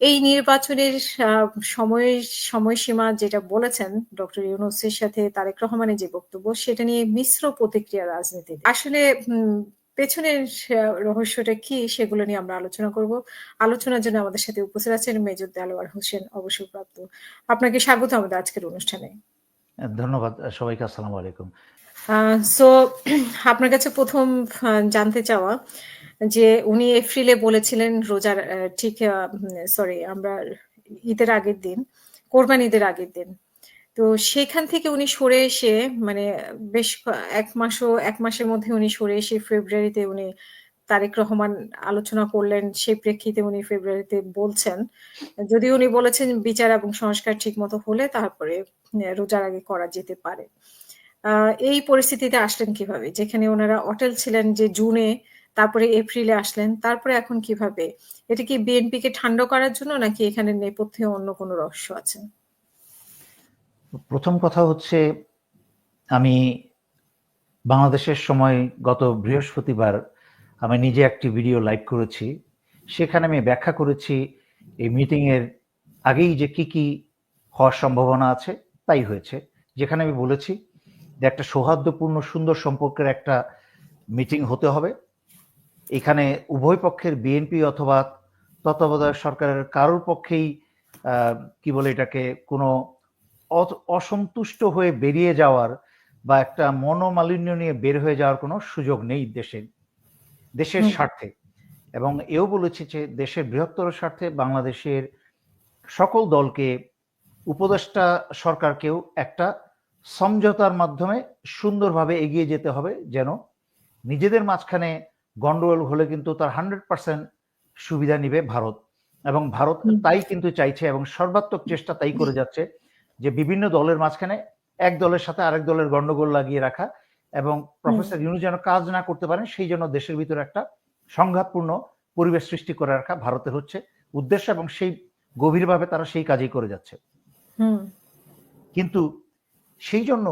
এই নির্বাচনের সময় সময়সীমা যেটা বলেছেন ডক্টর ইউনুসের সাথে তারেক রহমানের যে বক্তব্য সেটা নিয়ে মিশ্র প্রতিক্রিয়া রাজনীতিতে। আসলে পেছনের রহস্যটা কি সেগুলো নিয়ে আমরা আলোচনা করব। আলোচনার জন্য আমাদের সাথে উপস্থিত আছেন মেজর দেলোয়ার হোসেন অবসরপ্রাপ্ত। আপনাকে স্বাগত আমাদের আজকের অনুষ্ঠানে। ধন্যবাদ সবাইকে আসসালামু আলাইকুম। সো আপনার কাছে প্রথম জানতে চাওয়া যে উনি এপ্রিলে বলেছিলেন রোজার ঠিক সরি আমরা ঈদের আগের দিন, কোরবান ঈদের আগের দিন। তো সেখান থেকে উনি সরে এসে মানে বেশ এক মাসও, এক মাসের মধ্যে উনি সরে এসে ফেব্রুয়ারিতে উনি তারেক রহমান আলোচনা করলেন সেই প্রেক্ষিতে উনি ফেব্রুয়ারিতে বলছেন যদি উনি বলেছেন বিচার এবং সংস্কার ঠিক মতো হলে তারপরে রোজার আগে করা যেতে পারে। এই পরিস্থিতিতে আসলেন কীভাবে? যেখানে ওনারা অটেল ছিলেন যে জুনে তারপরে এপ্রিলে আসলেন, তারপরে এখন কীভাবে? এটা কি বিএনপি কে ঠান্ডা করার জন্য নাকি এখানে নেপথ্যে অন্য কোনো রহস্য আছে? প্রথম কথা হচ্ছে, আমি বাংলাদেশের সময় গত বৃহস্পতিবার আমি নিজে একটি ভিডিও লাইভ করেছি। সেখানে আমি ব্যাখ্যা করেছি এই মিটিংয়ের আগেই যে কি কি হওয়ার সম্ভাবনা আছে, তাই হয়েছে। যেখানে আমি বলেছি যে একটা সৌহার্দ্যপূর্ণ সুন্দর সম্পর্কের একটা মিটিং হতে হবে। এখানে উভয় পক্ষের বিএনপি অথবা তত্ত্বাবধায়ক সরকারের কারোর পক্ষেই কি বলে এটাকে কোনো অসন্তুষ্ট হয়ে বেরিয়ে যাওয়ার বা একটা মনোমালিন্য নিয়ে বের হয়ে যাওয়ার কোনো সুযোগ নেই দেশে দেশের স্বার্থে। এবং এও বলেছে যে দেশের বৃহত্তর স্বার্থে বাংলাদেশের সকল দলকে উপদেষ্টা সরকারকেও একটা সমঝোতার মাধ্যমে সুন্দরভাবে এগিয়ে যেতে হবে যেন নিজেদের মাঝখানে গন্ডগোল হলে কিন্তু তার হান্ড্রেড পার্সেন্ট সুবিধা নিবে ভারত। এবং ভারত তাই কিন্তু চাইছে এবং সর্বাত্মক চেষ্টা তাই করে যাচ্ছে যে বিভিন্ন দলের মাঝখানে এক দলের সাথে আরেক দলের গন্ডগোল লাগিয়ে রাখা এবং প্রফেসর ইউনু যেন কাজ না করতে পারেন সেই জন্য দেশের ভিতরে একটা সংঘাতপূর্ণ পরিবেশ সৃষ্টি করে রাখা ভারতের হচ্ছে উদ্দেশ্য এবং সেই গভীরভাবে তারা সেই কাজই করে যাচ্ছে। কিন্তু সেই জন্য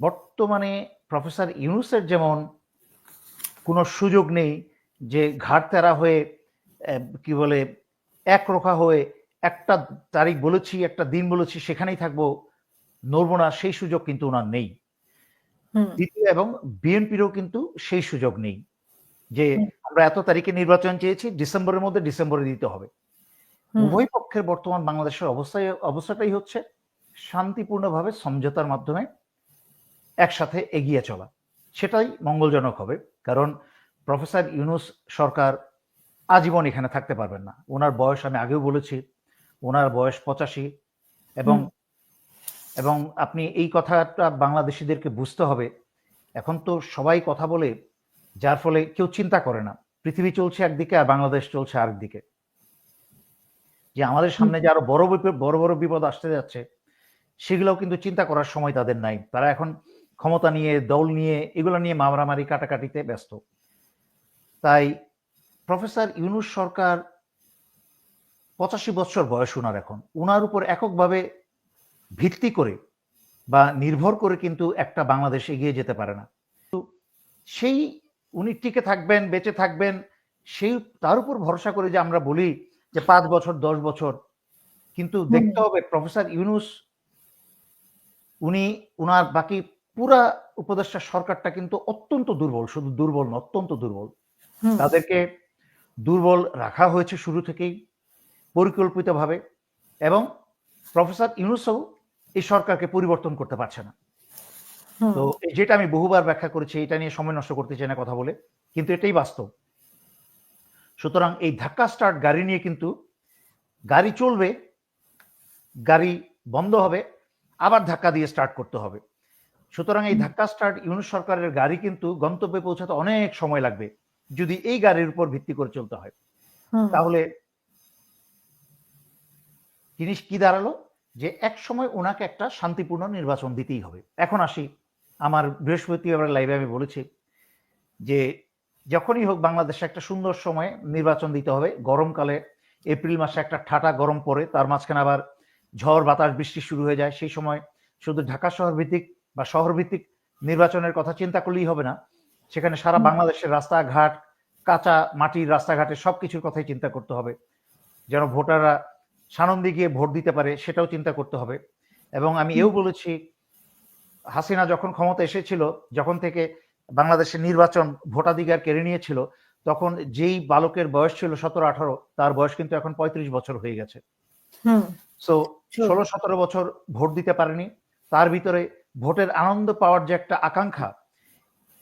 বর্তমানে প্রফেসর ইউনুসের যেমন কোনো সুযোগ নেই যে ঘাট তেরা হয়ে কি বলে একরোখা হয়ে একটা তারিখ বলেছি একটা দিন বলেছি সেখানেই থাকব নড়বো না সেই সুযোগ কিন্তু ওনার নেই। দ্বিতীয় এবং বিএনপিরও কিন্তু সেই সুযোগ নেই যে আমরা এত তারিখে নির্বাচন চেয়েছি ডিসেম্বরের মধ্যে ডিসেম্বরে দিতে হবে। উভয় পক্ষের বর্তমান বাংলাদেশের অবস্থায় অবস্থাটাই হচ্ছে শান্তিপূর্ণভাবে সমঝোতার মাধ্যমে একসাথে এগিয়ে চলা। সেটাই মঙ্গলজনক হবে। কারণ প্রফেসর ইউনুস সরকার আজীবন এখানে থাকতে পারবেন না। ওনার বয়স আমি আগেও বলেছি ওনার বয়স পঁচাশি এবং এবং আপনি এই কথাটা বাংলাদেশিদেরকে বুঝতে হবে। এখন তো সবাই কথা বলে যার ফলে কেউ চিন্তা করে না। পৃথিবী চলছে একদিকে আর বাংলাদেশ চলছে আরেকদিকে। যে আমাদের সামনে যে আরও বড় বড় বড় বিপদ আসতে যাচ্ছে সেগুলোও কিন্তু চিন্তা করার সময় তাদের নাই। তারা এখন ক্ষমতা নিয়ে দল নিয়ে এগুলো নিয়ে মারামারি কাটাকাটিতে ব্যস্ত। তাই প্রফেসর ইউনুস সরকার পঁচাশি বছর বয়স উনার এখন। ওনার উপর এককভাবে ভিত্তি করে বা নির্ভর করে কিন্তু একটা বাংলাদেশ এগিয়ে যেতে পারে না। সেই উনি টিকে থাকবেন বেঁচে থাকবেন সেই তার উপর ভরসা করে যে আমরা বলি যে পাঁচ বছর দশ বছর। কিন্তু দেখতে হবে প্রফেসর ইউনুস উনি উনার বাকি পুরা উপদেষ্টা সরকারটা কিন্তু অত্যন্ত দুর্বল শুধু দুর্বল না অত্যন্ত দুর্বল। তাদেরকে দুর্বল রাখা হয়েছে শুরু থেকেই পরিকল্পিতভাবে এবং প্রফেসর ইউনুসও এই সরকারকে পরিবর্তন করতে পারছে না। তো যেটা আমি বহুবার ব্যাখ্যা করেছি এটা নিয়ে সময় নষ্ট করতে চাই না কথা বলে কিন্তু এটাই বাস্তব। সুতরাং এই ধাক্কা স্টার্ট গাড়ি নিয়ে কিন্তু গাড়ি চলবে গাড়ি বন্ধ হবে আবার ধাক্কা দিয়ে স্টার্ট করতে হবে। সুতরাং এই ধাক্কা স্টার্ট ইউনুস সরকারের গাড়ি কিন্তু গন্তব্যে পৌঁছাতে অনেক সময় লাগবে যদি এই গাড়ির উপর ভিত্তি করে চলতে হয়। তাহলে জিনিস কি দাঁড়াল? যে এক সময় ওনাকে একটা শান্তিপূর্ণ নির্বাচন দিতেই হবে। এখন আসি আমার বৃহস্পতিবার লাইভে আমি বলেছি যে যখনই হোক বাংলাদেশে একটা সুন্দর সময়ে নির্বাচন দিতে হবে। গরমকালে এপ্রিল মাসে একটা ঠাটা গরম পড়ে তার মাঝখানে আবার ঝড় বাতাস বৃষ্টি শুরু হয়ে যায়। সেই সময় শুধু ঢাকা শহর ভিত্তিক বা শহর ভিত্তিক নির্বাচনের কথা চিন্তা করলেই হবে না। সেখানে সারা বাংলাদেশের রাস্তাঘাট কাঁচা মাটির রাস্তাঘাটে সব কিছুর কথাই চিন্তা করতে হবে। যেন ভোটাররা সানন্দে গিয়ে ভোট দিতে পারে সেটাও চিন্তা করতে হবে। এবং আমি এও বলেছি হাসিনা যখন ক্ষমতা এসেছিল যখন থেকে বাংলাদেশের নির্বাচন ভোটাধিকার কেড়ে নিয়েছিল তখন যেই বালকের বয়স ছিল সতেরো আঠারো তার বয়স কিন্তু এখন পঁয়ত্রিশ বছর হয়ে গেছে। সো ষোলো সতেরো বছর ভোট দিতে পারেনি। তার ভিতরে ভোটের আনন্দ পাওয়ার যে একটা আকাঙ্ক্ষা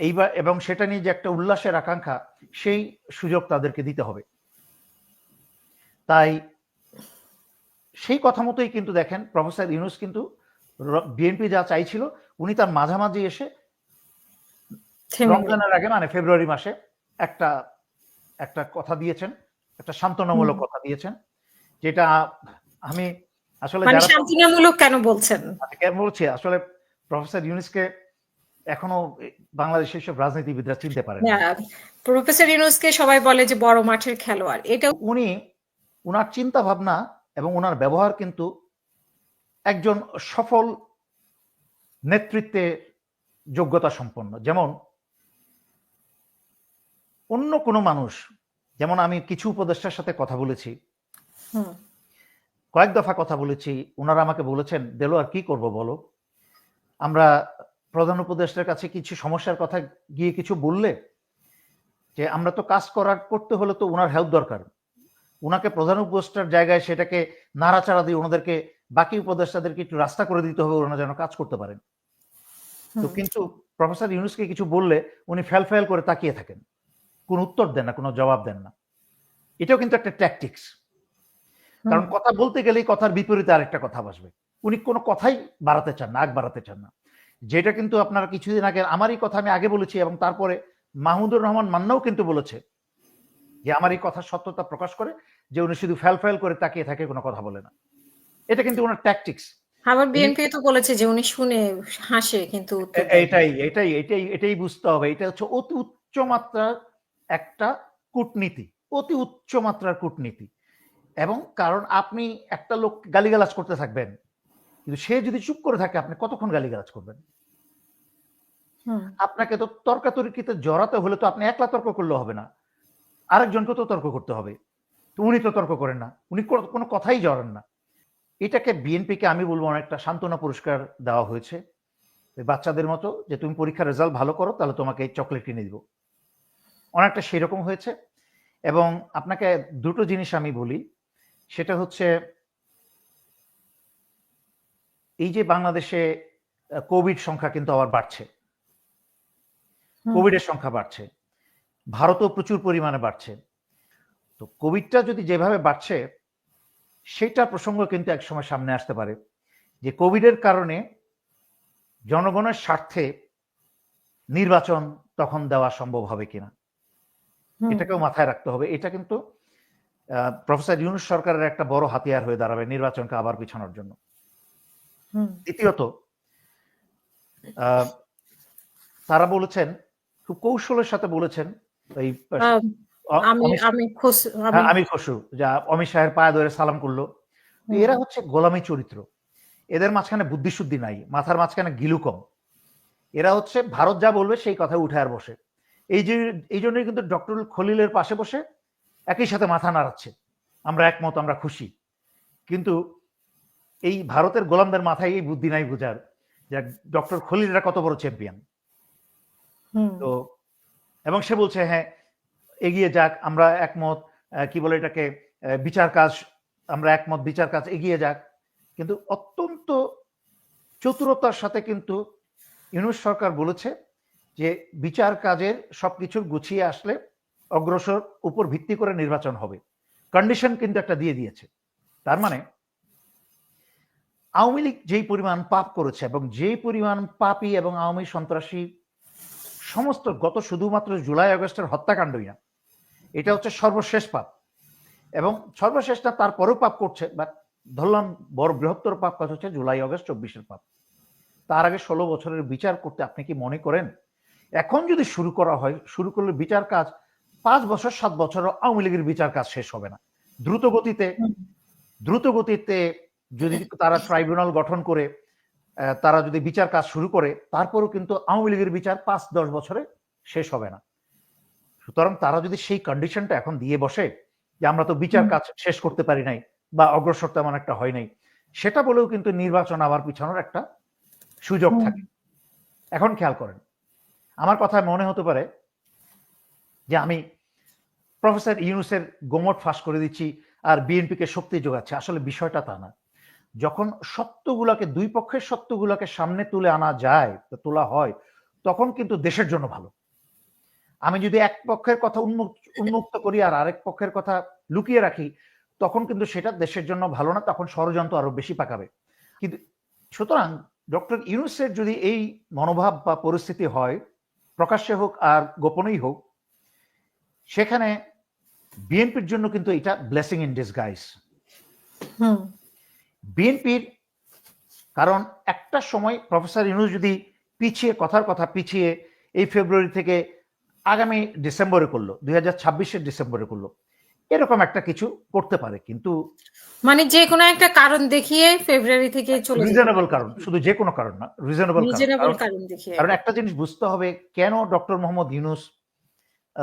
এইবার এবং সেটা নিয়ে যে একটা উল্লাসের আকাঙ্ক্ষা সেই সুযোগ তাদেরকে দিতে হবে। তাই সেই কথা মতোই কিন্তু দেখেন প্রফেসর ইউনুস কিন্তু বিএনপি যা চাইছিল উনি তার মাঝামাঝি এসে রমজানের আগে মানে ফেব্রুয়ারি মাসে একটা একটা কথা দিয়েছেন একটা সান্ত্বনামূলক কথা দিয়েছেন যেটা আমি আসলে মানে কেন বলছেন? কেন বলছি আসলে প্রফেসর ইউনিসকে এখনও বাংলাদেশের সব রাজনীতিবিদরা চিনতে পারেন। না। প্রফেসর ইউনুসকে সবাই বলে যে বড় মাঠের খেলোয়াড়। এটা উনি উনার চিন্তা ভাবনা এবং উনার ব্যবহার কিন্তু একজন সফল নেতৃত্বে যোগ্যতা সম্পন্ন। যেমন অন্য কোনো মানুষ যেমন আমি কিছু উপদেষ্টার সাথে কথা বলেছি হুম, কয়েক দফা কথা বলেছি ওনারা আমাকে বলেছেন দেলো আর কি করব বলো? আমরা প্রধান উপদেষ্টার কাছে কিছু সমস্যার কথা গিয়ে কিছু বললে যে আমরা তো কাজ করার করতে হলে তো ওনার হেল্প দরকার। ওনাকে প্রধান উপদেষ্টার জায়গায় সেটাকে নাড়াচাড়া দিয়ে ওনাদেরকে বাকি উপদেষ্টাদেরকে একটু রাস্তা করে দিতে হবে ওনারা যেন কাজ করতে পারেন। তো কিন্তু প্রফেসর ইউনুসকে কিছু বললে উনি ফেল ফেল করে তাকিয়ে থাকেন। কোনো উত্তর দেন না কোনো জবাব দেন না। এটাও কিন্তু একটা ট্যাকটিক্স কারণ কথা বলতে গেলেই কথার বিপরীতে আরেকটা কথা বসবে। উনি কোনো কথাই বাড়াতে চান না আগ বাড়াতে চান না। যেটা কিন্তু আপনারা কিছুদিন আগে আমারই কথা আমি আগে বলেছি এবং তারপরে মাহমুদুর রহমান মান্নাও কিন্তু বলেছে যে আমার এই কথার সত্যতা প্রকাশ করে যে উনি শুধু ফেল ফেল করে তাকিয়ে থাকে কোনো কথা বলে না। এটা কিন্তু ওনার ট্যাকটিক্স আবার বিএনপি তো বলেছে যে উনি শুনে হাসে কিন্তু। এটাই এটাই এটাই এটাই বুঝতে হবে। এটা হচ্ছে অতি উচ্চ মাত্রার একটা কূটনীতি অতি উচ্চ মাত্রার কূটনীতি। এবং কারণ আপনি একটা লোক গালিগালাজ করতে থাকবেন কিন্তু সে যদি চুপ করে থাকে আপনি কতক্ষণ গালিগালাজ করবেন? হুম, আপনাকে তো তর্কাতর্কিতে জড়াতে হলে তো আপনি একলা তর্ক করলে হবে না। আরেকজনকে তো তর্ক করতে হবে। তো উনি তো তর্ক করেন না। উনি কোনো- কথাই জড়ান না। এটাকে বিএনপিকে আমি বলব অনেকটা সান্ত্বনা পুরস্কার দেওয়া হয়েছে। ওই বাচ্চাদের মতো যে তুমি পরীক্ষার রেজাল্ট ভালো করো তাহলে তোমাকে এই চকলেট কিনে দিব। অনেকটা সেরকম হয়েছে। এবং আপনাকে দুটো জিনিস আমি বলি। সেটা হচ্ছে এই যে বাংলাদেশে কোভিড সংখ্যা কিন্তু আবার বাড়ছে। কোভিডের সংখ্যা বাড়ছে। ভারতও প্রচুর পরিমাণে বাড়ছে। তো কোভিডটা যদি যেভাবে বাড়ছে সেটা প্রসঙ্গ কিন্তু একসময় সামনে আসতে পারে যে কোভিডের কারণে জনগণের স্বার্থে নির্বাচন তখন দেওয়া সম্ভব হবে কিনা। এটাকেও মাথায় রাখতে হবে। এটা কিন্তু প্রফেসর ইউনুস সরকারের একটা বড় হাতিয়ার হয়ে দাঁড়াবে নির্বাচনকে আবার পিছানোর জন্য। দ্বিতীয়ত তারা বলেছেন খুব কৌশলের সাথে বলেছেন এই আমি হ্যাঁ, খসু যা অমিত শাহের পায়ে ধরে সালাম করল। এরা হচ্ছে গোলামী চরিত্র। এদের মাঝখানে বুদ্ধিশুদ্ধি নাই মাথার মাঝখানে গিলু কম। এরা হচ্ছে ভারত যা বলবে সেই কথা উঠে আর বসে। এই যে এই জন্যই কিন্তু ডক্টর খলিলের পাশে বসে একই সাথে মাথা নাড়াচ্ছে। আমরা একমত আমরা খুশি। কিন্তু এই ভারতের গোলামদের মাথায় এই বুদ্ধি নাই বুঝার যে ডক্টর খলিলরা কত বড় চ্যাম্পিয়ন তো এবং সে বলছে হ্যাঁ এগিয়ে যাক আমরা একমত কি বলে এটাকে বিচার কাজ আমরা একমত বিচার কাজ এগিয়ে যাক। কিন্তু অত্যন্ত চতুরতার সাথে কিন্তু ইউনুস সরকার বলেছে যে বিচার কাজের সবকিছু গুছিয়ে আসলে অগ্রসর উপর ভিত্তি করে নির্বাচন হবে। কন্ডিশন কিন্তু একটা দিয়ে দিয়েছে। তার মানে আওয়ামী লীগ যেই পরিমাণ পাপ করেছে এবং যেই পরিমাণ পাপী এবং আওয়ামী সন্ত্রাসী সমস্ত গত শুধুমাত্র জুলাই আগস্টের হত্যাকাণ্ডই না এটা হচ্ছে সর্বশেষ পাপ। এবং সর্বশেষটা তারপরেও পাপ করছে বাট ধরলাম বড় বৃহত্তর পাপ কাজ হচ্ছে জুলাই আগস্ট চব্বিশের পাপ। তার আগে ষোলো বছরের বিচার করতে আপনি কি মনে করেন? এখন যদি শুরু করা হয় শুরু করলে বিচার কাজ পাঁচ বছর সাত বছর আওয়ামী লীগের বিচার কাজ শেষ হবে না। দ্রুত গতিতে দ্রুত গতিতে যদি তারা ট্রাইব্যুনাল গঠন করে তারা যদি বিচার কাজ শুরু করে তারপরেও কিন্তু আওয়ামী লীগের বিচার পাঁচ দশ বছরে শেষ হবে না। সুতরাং তারা যদি সেই কন্ডিশনটা এখন দিয়ে বসে যে আমরা তো বিচার কাজ শেষ করতে পারি নাই বা অগ্রসর তেমন একটা হয় নাই সেটা বলেও কিন্তু নির্বাচন আবার পিছানোর একটা সুযোগ থাকে। এখন খেয়াল করেন আমার কথা মনে হতে পারে যে আমি প্রফেসর ইউনুসের গোমট ফাঁস করে দিচ্ছি আর বিএনপিকে শক্তি যোগাচ্ছে। আসলে বিষয়টা তা না। যখন সত্যগুলাকে, দুই পক্ষের সত্যগুলাকে সামনে তুলে আনা যায় তোলা হয়, তখন কিন্তু দেশের জন্য ভালো। আমি যদি এক পক্ষের কথা উন্মুক্ত করি আর আরেক পক্ষের কথা লুকিয়ে রাখি, তখন কিন্তু সেটা দেশের জন্য ভালো না, তখন ষড়যন্ত্র আরও বেশি পাকাবে। কিন্তু সুতরাং ডক্টর ইউনুসের যদি এই মনোভাব বা পরিস্থিতি হয়, প্রকাশ্যে হোক আর গোপনেই হোক, সেখানে বিএনপির জন্য কিন্তু এটা ব্লেসিং ইন ডিসগাইজ হুম। বিএনপির কারণ একটা সময় প্রফেসর ইউনুস যদি পিছিয়ে কথার কথা পিছিয়ে এই ফেব্রুয়ারি থেকে আগামী ডিসেম্বরে করল দুই হাজার ছাব্বিশের ডিসেম্বরে করল এরকম একটা কিছু করতে পারে কিন্তু মানে যে কোনো একটা কারণ দেখিয়ে ফেব্রুয়ারি থেকে চলে রিজনেবল কারণ শুধু যে কোনো কারণ না রিজনেবল কারণ। দেখিয়ে। কারণ একটা জিনিস বুঝতে হবে কেন ডক্টর মোহাম্মদ ইউনুস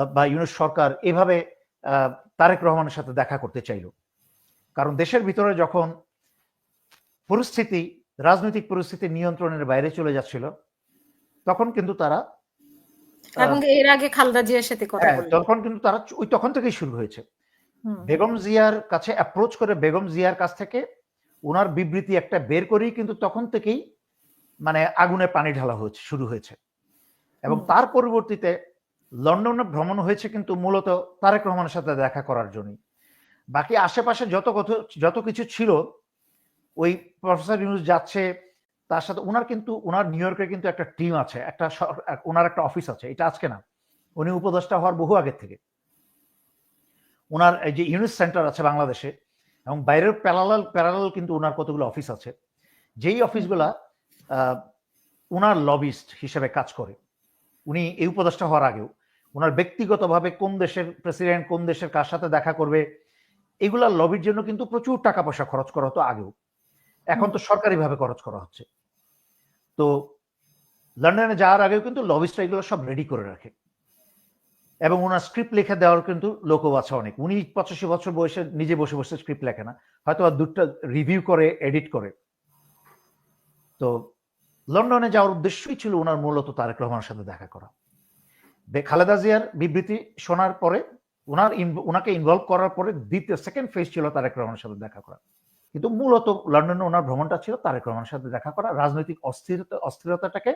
বা ইউনুস সরকার এভাবে আহ, তারেক রহমানের সাথে দেখা করতে চাইলো? কারণ দেশের ভিতরে যখন পরিস্থিতি রাজনৈতিক পরিস্থিতি নিয়ন্ত্রণের বাইরে চলে যাচ্ছিল তখন কিন্তু তারা এবং এর আগে খালদা জিয়ার সাথে কথা হ্যাঁ, তখন কিন্তু তারা ওই তখন থেকেই শুরু হয়েছে। বেগম জিয়ার কাছে অ্যাপ্রোচ করে বেগম জিয়ার কাছ থেকে ওনার বিবৃতি একটা বের করেই কিন্তু তখন থেকেই মানে আগুনে পানি ঢালা হয়েছে শুরু হয়েছে। এবং তার পরবর্তীতে লন্ডনে ভ্রমণ হয়েছে কিন্তু মূলত তারেক রহমানের সাথে দেখা করার জন্য বাকি আশেপাশে যত যত কিছু ছিল ওই প্রফেসর ইউনুস যাচ্ছে, তার সাথে ওনার কিন্তু ওনার নিউ ইয়র্কে কিন্তু একটা টিম আছে, একটা ওনার একটা অফিস আছে, এটা আজকে না, উনি উপদেষ্টা হওয়ার বহু আগের থেকে। ওনার এই যে ইউনিট সেন্টার আছে বাংলাদেশে, এবং বাইরের প্যারালাল প্যারালাল কিন্তু ওনার কতগুলো অফিস আছে, যেই অফিসগুলা ওনার লবিস্ট হিসেবে কাজ করে, উনি এই উপদেষ্টা হওয়ার আগেও ওনার ব্যক্তিগতভাবে কোন দেশের প্রেসিডেন্ট কোন দেশের কার সাথে দেখা করবে, এগুলা লবির জন্য কিন্তু প্রচুর টাকা পয়সা খরচ করা হতো আগেও। এখন তো সরকারিভাবে খরচ করা হচ্ছে। তো লন্ডনে যাওয়ার আগেও কিন্তু লবিস্টরা এগুলো সব রেডি করে রাখে। এবং ওনার স্ক্রিপ্ট লিখে দেওয়ার কিন্তু লোকও আছে অনেক। উনি পঁচাশি বছর বয়সে নিজে বসে বসে স্ক্রিপ্ট লেখে না। হয়তো আর দুটা রিভিউ করে এডিট করে। তো লন্ডনে যাওয়ার উদ্দেশ্যই ছিল ওনার মূলত তারেক রহমানের সাথে দেখা করা। খালেদা জিয়ার বিবৃতি শোনার পরে, ওনার ওনাকে ইনভলভ করার পরে দ্বিতীয় সেকেন্ড ফেজ ছিল তারেক রহমানের সাথে দেখা করা। কিন্তু মূলত লন্ডনে ওনার ভ্রমণটা ছিল তারেক রহমানের সাথে দেখা করা রাজনৈতিক অস্থিরতা অস্থিরতাটাকে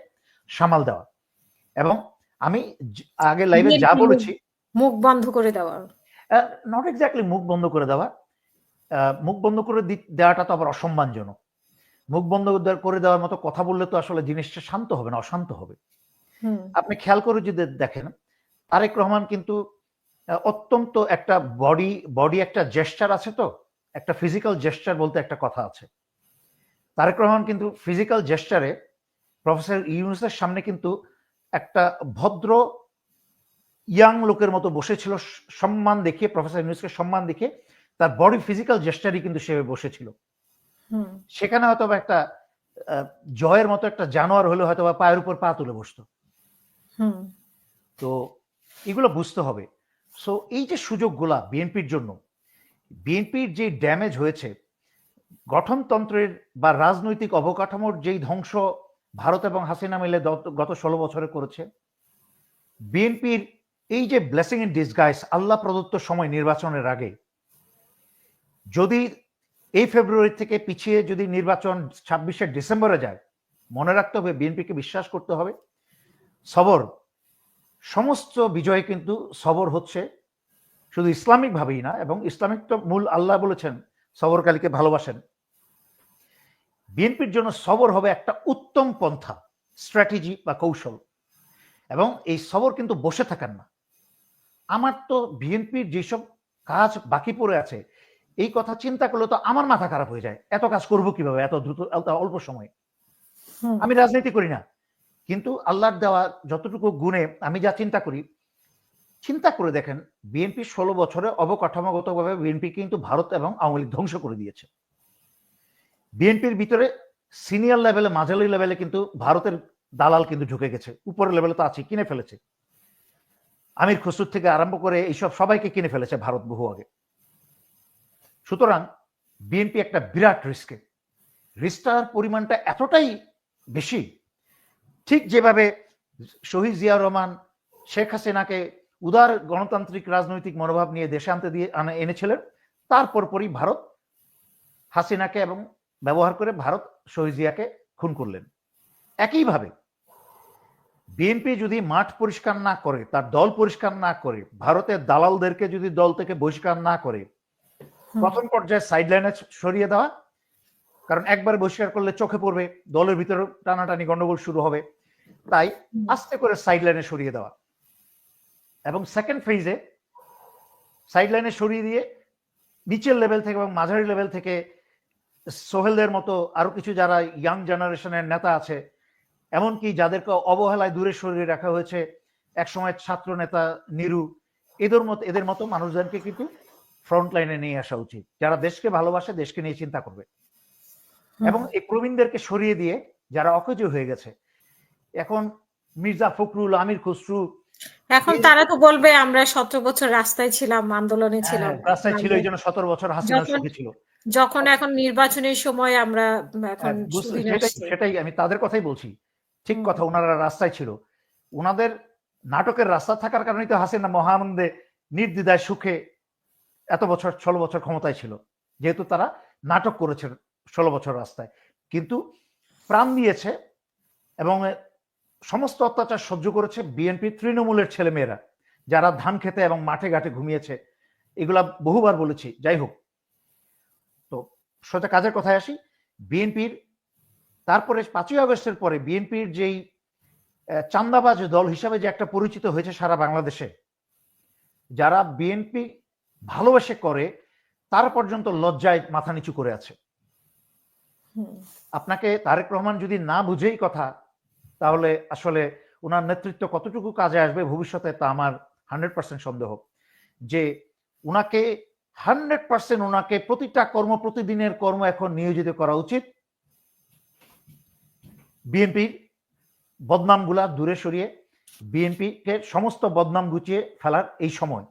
সামাল দেওয়া। এবং আমি আগে লাইভে যা বলেছি মুখ বন্ধ করে দেওয়া। নট এক্স্যাক্টলি মুখ বন্ধ করে দেওয়া। মুখ বন্ধ করে দেওয়াটা তো আবার অসম্মানজনক। মুখ বন্ধ করে দেওয়ার মতো কথা বললে তো আসলে জিনিসটা শান্ত হবে না অশান্ত হবে। আপনি খেয়াল করে যদি দেখেন তারেক রহমান কিন্তু অত্যন্ত একটা বডি বডি একটা জেস্টার আছে তো একটা ফিজিক্যাল জেস্টার বলতে একটা কথা আছে। তারেক রহমান কিন্তু ফিজিক্যাল জেস্টারে প্রফেসর ইউনুসের সামনে কিন্তু একটা ভদ্র ইয়াং লোকের মতো বসেছিল সম্মান দেখিয়ে প্রফেসর ইউনুসকে সম্মান দেখিয়ে তার বডি ফিজিক্যাল জেস্টারই কিন্তু সে বসেছিল। হুম। সেখানে হয়তো বা একটা জয়ের মতো একটা জানোয়ার হলে হয়তো বা পায়ের উপর পা তুলে বসতো। হুম। তো এগুলো বুঝতে হবে। সো এই যে সুযোগগুলা বিএনপির জন্য বিএনপির যে ড্যামেজ হয়েছে, গঠনতন্ত্রের বা রাজনৈতিক অবকাঠামোর যেই ধ্বংস ভারত এবং হাসিনা মিলে গত- ষোলো বছরে করেছে, বিএনপির এই যে ব্লেসিং ইন ডিসগাইস আল্লাহ প্রদত্ত সময় নির্বাচনের আগে, যদি এই ফেব্রুয়ারি থেকে পিছিয়ে যদি নির্বাচন ছাব্বিশে ডিসেম্বরে যায়, মনে রাখতে হবে বিএনপিকে বিশ্বাস করতে হবে। সবর, সমস্ত বিজয় কিন্তু সবর হচ্ছে শুধু ইসলামিক ভাবেই না এবং ইসলামিক তো মূল আল্লাহ বলেছেন সবরকালীকে ভালোবাসেন। বিএনপির জন্য সবর হবে একটা উত্তম পন্থা স্ট্র্যাটেজি বা কৌশল। এবং এই সবর কিন্তু বসে থাকার না। আমার তো বিএনপির যেসব কাজ বাকি পড়ে আছে এই কথা চিন্তা করলে তো আমার মাথা খারাপ হয়ে যায়। এত কাজ করব কীভাবে? এত দ্রুত এত অল্প সময়ে। আমি রাজনীতি করি না। কিন্তু আল্লাহর দেওয়া যতটুকু গুণে আমি যা চিন্তা করি চিন্তা করে দেখেন বিএনপি ষোলো বছরে অবকাঠামোগতভাবে বিএনপি কিন্তু ভারত এবং আওয়ামী লীগ ধ্বংস করে দিয়েছে। বিএনপির ভিতরে সিনিয়র লেভেলে মাঝারি লেভেলে কিন্তু ভারতের দালাল কিন্তু ঢুকে গেছে। উপরের লেভেলে তো আছে কিনে ফেলেছে। আমির খসরুর থেকে আরম্ভ করে এইসব সবাইকে কিনে ফেলেছে ভারত বহু আগে। সুতরাং বিএনপি একটা বিরাট রিস্কে রিস্কটার পরিমাণটা এতটাই বেশি, ঠিক যেভাবে শহীদ জিয়া রহমান, শেখ হাসিনাকে উদার গণতান্ত্রিক রাজনৈতিক মনোভাব নিয়ে দেশে আনতে দিয়ে আনা- এনেছিলেন। তারপর পরই ভারত হাসিনাকে এবং ব্যবহার করে ভারত শহীদ জিয়াকে খুন করলেন। একইভাবে বিএনপি যদি মাঠ পরিষ্কার না করে তার দল পরিষ্কার না করে ভারতের দালালদেরকে যদি দল থেকে বহিষ্কার না করে। প্রথম পর্যায়ে সাইডলাইনে সরিয়ে দেওয়া কারণ একবার বহিষ্কার করলে চোখে পড়বে দলের ভিতরে টানাটানি গন্ডগোল শুরু হবে। তাই আস্তে করে সাইডলাইনে সরিয়ে দেওয়া। এবং সেকেন্ড ফেজে সাইড লাইনে সরিয়ে দিয়ে নিচের লেভেল থেকে এবং মাঝারি লেভেল থেকে সোহেলদের মতো আরও কিছু যারা ইয়াং জেনারেশনের নেতা আছে এমনকি যাদেরকে অবহেলায় দূরে সরিয়ে রাখা হয়েছে একসময় ছাত্র নেতা নিরু এদের মতো এদের মতো মানুষজনকে কিন্তু ফ্রন্ট লাইনে নিয়ে আসা উচিত। যারা দেশকে ভালোবাসে দেশকে নিয়ে চিন্তা করবে। এবং এই প্রবীণদেরকে সরিয়ে দিয়ে যারা অকেজ হয়ে গেছে এখন মির্জা ফখরুল আমির খসরু এখন তারা তো বলবে আমরা সতেরো বছর রাস্তায় ছিলাম আন্দোলনে ছিলাম। হ্যাঁ, রাস্তায় ছিল এই জন্য সতেরো বছর হাসিনা যখন- ছিল। যখন এখন নির্বাচনের সময় আমরা এখন হ্যাঁ, সুদিন সেটাই আমি তাদের কথাই বলছি। ঠিক কথা ওনারা রাস্তায় ছিল। ওনাদের নাটকের রাস্তা থাকার কারণেই তো হাসিনা মহানন্দে নির্দ্বিধায় সুখে এত বছর ষোলো বছর ক্ষমতায় ছিল। যেহেতু তারা নাটক করেছে ষোলো বছর রাস্তায়। কিন্তু প্রাণ দিয়েছে এবং সমস্ত অত্যাচার সহ্য করেছে বিএনপি তৃণমূলের ছেলেমেয়েরা যারা ধান খেতে এবং মাঠে ঘাটে ঘুমিয়েছে। এগুলা বহুবার বলেছি যাই হোক। তো সোজা কাজের কথায় আসি। বিএনপির তারপরে পাঁচই আগস্টের পরে বিএনপির যেই চান্দাবাজ দল হিসাবে যে একটা পরিচিত হয়েছে সারা বাংলাদেশে যারা বিএনপি ভালোবেসে করে তার পর্যন্ত লজ্জায় মাথা নিচু করে আছে। আপনাকে তারেক রহমান যদি না বুঝেই কথা তাহলে আসলে ওনার নেতৃত্ব কতটুকু কাজে আসবে ভবিষ্যতে তা আমার হান্ড্রেড পার্সেন্ট সন্দেহ। যে ওনাকে হান্ড্রেড পার্সেন্ট ওনাকে প্রতিটা কর্ম প্রতিদিনের কর্ম এখন নিয়োজিত করা উচিত। বিএনপির বদনামগুলা দূরে সরিয়ে বিএনপিকে সমস্ত বদনাম গুছিয়ে ফেলার এই সময়।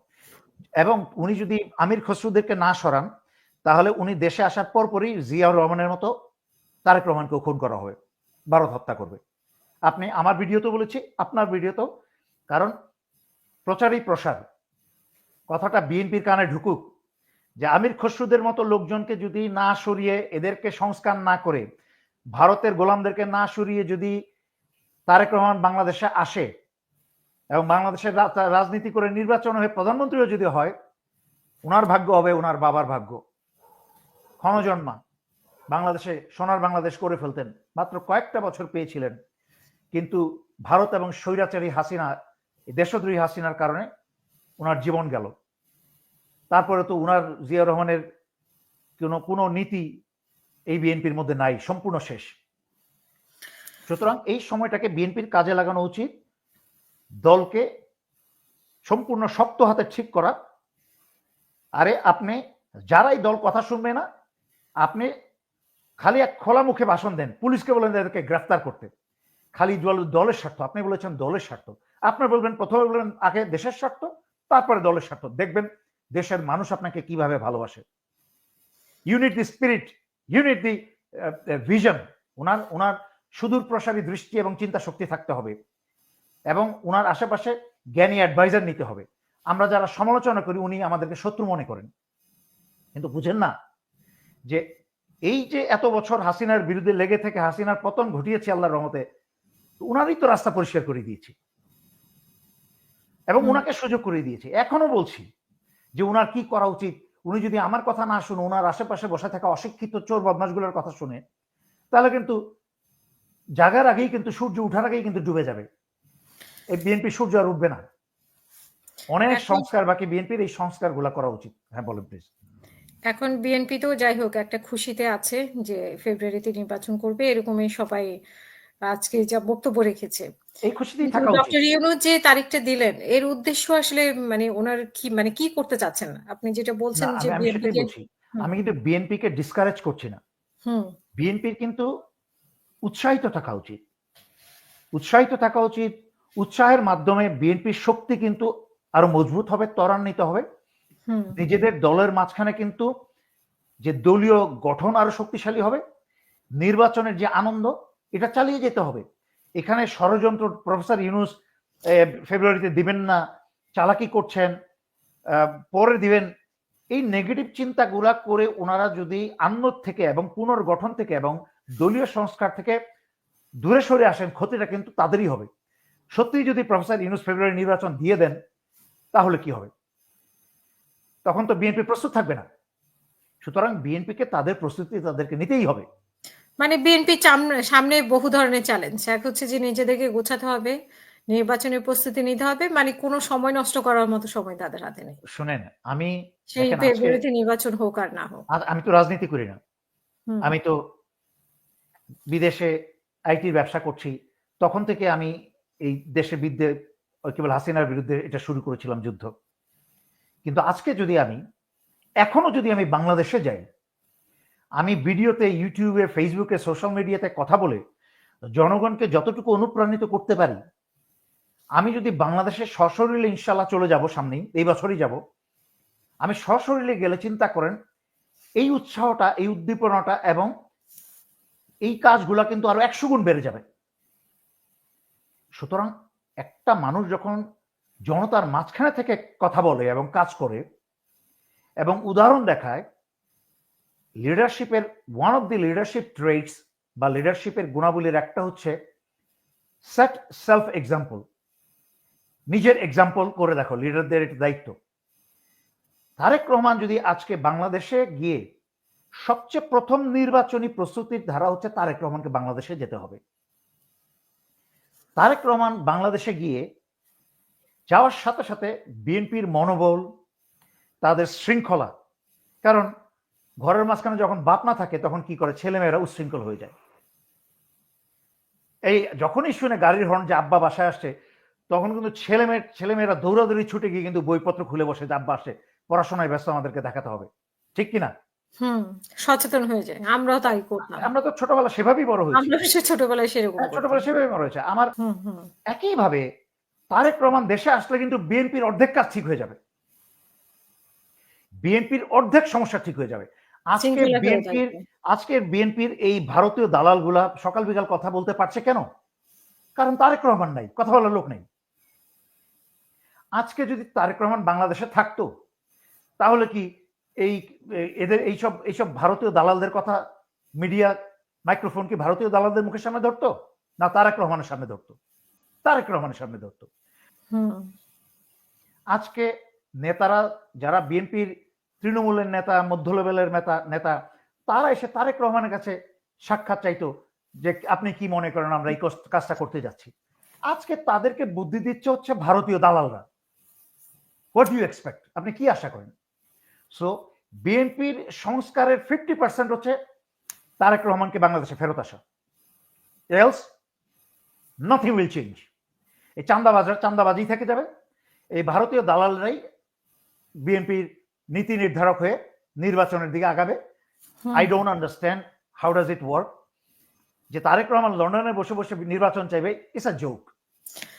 এবং উনি যদি আমির খসরুদেরকে না সরান, তাহলে উনি দেশে আসার পরপরই জিয়াউর রহমানের মতো তারেক রহমানকেও খুন করা হবে, ভারত হত্যা করবে। আপনি আমার ভিডিওতে বলেছি, আপনার ভিডিওতেও কারণ প্রচারই প্রসার। কথাটা বিএনপির কানে ঢুকুক যে আমির খসরুদের মতো লোকজনকে যদি না সরিয়ে এদেরকে সংস্কার না করে, ভারতের গোলামদেরকে না সরিয়ে যদি তারেক রহমান বাংলাদেশে আসে এবং বাংলাদেশের রাজনীতি করে নির্বাচন হয়ে প্রধানমন্ত্রীও যদি হয় ওনার ভাগ্য হবে ওনার বাবার ভাগ্য। ক্ষণজন্মা বাংলাদেশে সোনার বাংলাদেশ করে ফেলতেন। মাত্র কয়েকটা বছর পেয়েছিলেন। কিন্তু ভারত এবং স্বৈরাচারী হাসিনা, দেশদ্রোহী হাসিনার কারণে ওনার জীবন গেল। তারপরে তো উনার জিয়া রহমানের কোনো কোনো নীতি এই বিএনপির মধ্যে নাই, সম্পূর্ণ শেষ। সুতরাং এই সময়টাকে বিএনপির কাজে লাগানো উচিত, দলকে সম্পূর্ণ শক্ত হাতে ঠিক করা। আরে আপনি যারাই দল কথা শুনবে না, আপনি খালি এক খোলা মুখে ভাষণ দেন, পুলিশকে বলেন তাদেরকে গ্রেফতার করতে। খালি দল, দলের স্বার্থ। আপনি বলেছেন দলের স্বার্থ। আপনি বলবেন, প্রথমে বলবেন আগে দেশের স্বার্থ, তারপরে দলের স্বার্থ। দেখবেন দেশের মানুষ আপনাকে কীভাবে ভালোবাসে। Unite the spirit unite the vision ওনার ওনার সুদূর প্রসারী দৃষ্টি এবং চিন্তা শক্তি থাকতে হবে। এবং ওনার আশেপাশে জ্ঞানী অ্যাডভাইজার নিতে হবে। আমরা যারা সমালোচনা করি, উনি আমাদেরকে শত্রু মনে করেন। কিন্তু বুঝেন না যে এই যে এত বছর হাসিনার বিরুদ্ধে লেগে থেকে হাসিনার পতন ঘটিয়েছে আল্লাহর রহমতে উনারই তো রাস্তা পরিষ্কার করে দিয়েছি। এবং। উনাকে সুযোগ করে দিয়েছি। এখনও বলছি যে উনার কি করা উচিত? উনি যদি আমার কথা না শুনে ওনার আশেপাশে বসে থাকা অশিক্ষিত চোর বদমাসগুলোর কথা শুনে তাহলে কিন্তু জাগার আগেই কিন্তু সূর্য উঠার আগেই কিন্তু ডুবে যাবে। এই বিএনপি সূর্য আর উঠবে না। অনেক সংস্কার বাকি বিএনপির এই সংস্কারগুলা করা উচিত। হ্যাঁ বলেন প্লিজ এখন বিএনপি তো যাই হোক একটা খুশিতে আছে যে ফেব্রুয়ারিতে নির্বাচন করবে। এরকমই সবাই আজকে যা বক্তব্য রেখেছে। এই খুশিতেই থাকা উচিত। ডক্টর ইউনুস যে তারিখটা দিলেন এর উদ্দেশ্য আসলে মানে ওনার কি মানে কি করতে চাচ্ছেন? আপনি যেটা বলছেন যে আমি কিন্তু বিএনপি কে ডিসকারেজ করছি না। হুম। বিএনপির কিন্তু উৎসাহিত থাকা উচিত। উৎসাহিত থাকা উচিত। উৎসাহের মাধ্যমে বিএনপির শক্তি কিন্তু আরও মজবুত হবে ত্বরান্বিত হবে। নিজেদের দলের মাঝখানে কিন্তু যে দলীয় গঠন আরও শক্তিশালী হবে। নির্বাচনের যে আনন্দ এটা চালিয়ে যেতে হবে। এখানে ষড়যন্ত্র প্রফেসর ইউনুস ফেব্রুয়ারিতে দিবেন না, চালাকি করছেন পরে দিবেন। এই নেগেটিভ চিন্তাগুলা করে ওনারা যদি আন্নত থেকে এবং পুনর্গঠন থেকে এবং দলীয় সংস্কার থেকে দূরে সরে আসেন, ক্ষতিটা কিন্তু তাদেরই হবে। সত্যি যদি প্রফেসর ইউনুস ফেব্রুয়ারি নির্বাচন দিয়ে দেন, তাহলে কি হবে? তখন তো বিএনপি প্রস্তুত থাকবে না। সুতরাং বিএনপিকে তাদের প্রস্তুতি তাদেরকে নিতেই হবে। মানে বিএনপি সামনে বহু ধরনের চ্যালেঞ্জ এক হচ্ছে যে নিজেদেরকে গোছাতে হবে নির্বাচনের প্রস্তুতি নিতে হবে মানে কোনো সময় নষ্ট করার মতো সময় তাদের হাতে নেই। শুনেন আমি সেই ফেব্রুয়ারিতে নির্বাচন হোক আর না হোক। আমি তো রাজনীতি করি না। আমি তো বিদেশে আইটির ব্যবসা করছি। তখন থেকে আমি এই দেশে ওই কেবল হাসিনার বিরুদ্ধে এটা শুরু করেছিলাম যুদ্ধ। কিন্তু আজকে যদি আমি এখনও যদি আমি বাংলাদেশে যাই আমি ভিডিওতে ইউটিউবে ফেসবুকে সোশ্যাল মিডিয়াতে কথা বলে জনগণকে যতটুকু অনুপ্রাণিত করতে পারি, আমি যদি বাংলাদেশে সশরীরে ইনশাল্লাহ চলে যাব সামনেই, এই বছরই যাব, আমি সশরীরে গেলে চিন্তা করেন, এই উৎসাহটা, এই উদ্দীপনাটা এবং এই কাজগুলা কিন্তু আরও একশো গুণ বেড়ে যাবে। সুতরাং একটা মানুষ যখন জনতার মাঝখানে থেকে কথা বলে এবং কাজ করে এবং উদাহরণ দেখায় লিডারশিপের one of the leadership traits বা লিডারশিপের গুণাবলীর একটা হচ্ছে সেট সেলফ এক্সাম্পল নিজের এক্সাম্পল করে দেখো লিডারদের এটা দায়িত্ব। তারেক রহমান যদি আজকে বাংলাদেশে গিয়ে সবচেয়ে প্রথম নির্বাচনী প্রস্তুতির ধারা হচ্ছে তারেক রহমানকে বাংলাদেশে যেতে হবে। তারেক রহমান বাংলাদেশে গিয়ে যাওয়ার সাথে সাথে বিএনপির মনোবল, তাদের শৃঙ্খলা, কারণ ঘরের মাঝখানে যখন বাপ না থাকে তখন কি করে? ছেলেমেয়েরা উচ্ছৃঙ্খল হয়ে যায়। এই যখনই শুনে গাড়ির হর্ন যে আব্বা বাসায় আসছে তখন কিন্তু ছেলেমেয়ে ছেলেমেয়েরা দৌড়াদৌড়ি ছুটে গিয়ে কিন্তু বইপত্র খুলে বসে যে আব্বা আসছে পড়াশোনায় ব্যস্ত আমাদেরকে দেখাতে হবে। ঠিক কিনা হুম সচেতন হয়ে যায়। আমরাও তাই করতাম। আমরা তো ছোটবেলা সেভাবেই বড় হয়েছি। আমরা সে ছোটবেলায় সেরকম হ্যাঁ, ছোটবেলা সেভাবেই বড় হয়েছে। আমার একইভাবে তারেক রহমান দেশে আসলে কিন্তু বিএনপির অর্ধেক কাজ ঠিক হয়ে যাবে। বিএনপির অর্ধেক সমস্যা ঠিক হয়ে যাবে। আজকে বিএনপির আজকের বিএনপির এই ভারতীয় দালালগুলা সকাল বিকাল কথা বলতে পারছে কেন? কারণ তারেক রহমান নাই কথা বলার লোক নেই। আজকে যদি তারেক রহমান বাংলাদেশে থাকতো তাহলে কি এই এদের এইসব এইসব ভারতীয় দালালদের কথা মিডিয়া মাইক্রোফোন কি ভারতীয় দালালদের মুখের সামনে ধরতো? না তারেক রহমানের সামনে ধরতো। তারেক রহমানের সামনে ধরতো। আজকে নেতারা যারা বিএনপির তৃণমূলের নেতা মধ্য লেভেলের নেতা নেতা তারা এসে তারেক রহমানের কাছে সাক্ষাৎ চাইতো যে আপনি কি মনে করেন আমরা এই কাজটা করতে যাচ্ছি। আজকে তাদেরকে বুদ্ধি দিচ্ছে হচ্ছে ভারতীয় দালালরা। হোয়াট ইউ এক্সপেক্ট আপনি কি আশা করেন? সো বিএনপির সংস্কারের ফিফটি পার্সেন্ট হচ্ছে তারেক রহমানকে বাংলাদেশে ফেরত আসা। এলস নাথিং উইল চেঞ্জ এই চান্দাবাজার চান্দাবাজি থেকে যাবে। এই ভারতীয় দালালরাই বিএনপির নীতি নির্ধারক হয়ে নির্বাচনের দিকে আগাবে। I don't understand how does it work যে তারেক রহমান লন্ডনে বসে বসে নির্বাচন চাইবে ইটস আ জোক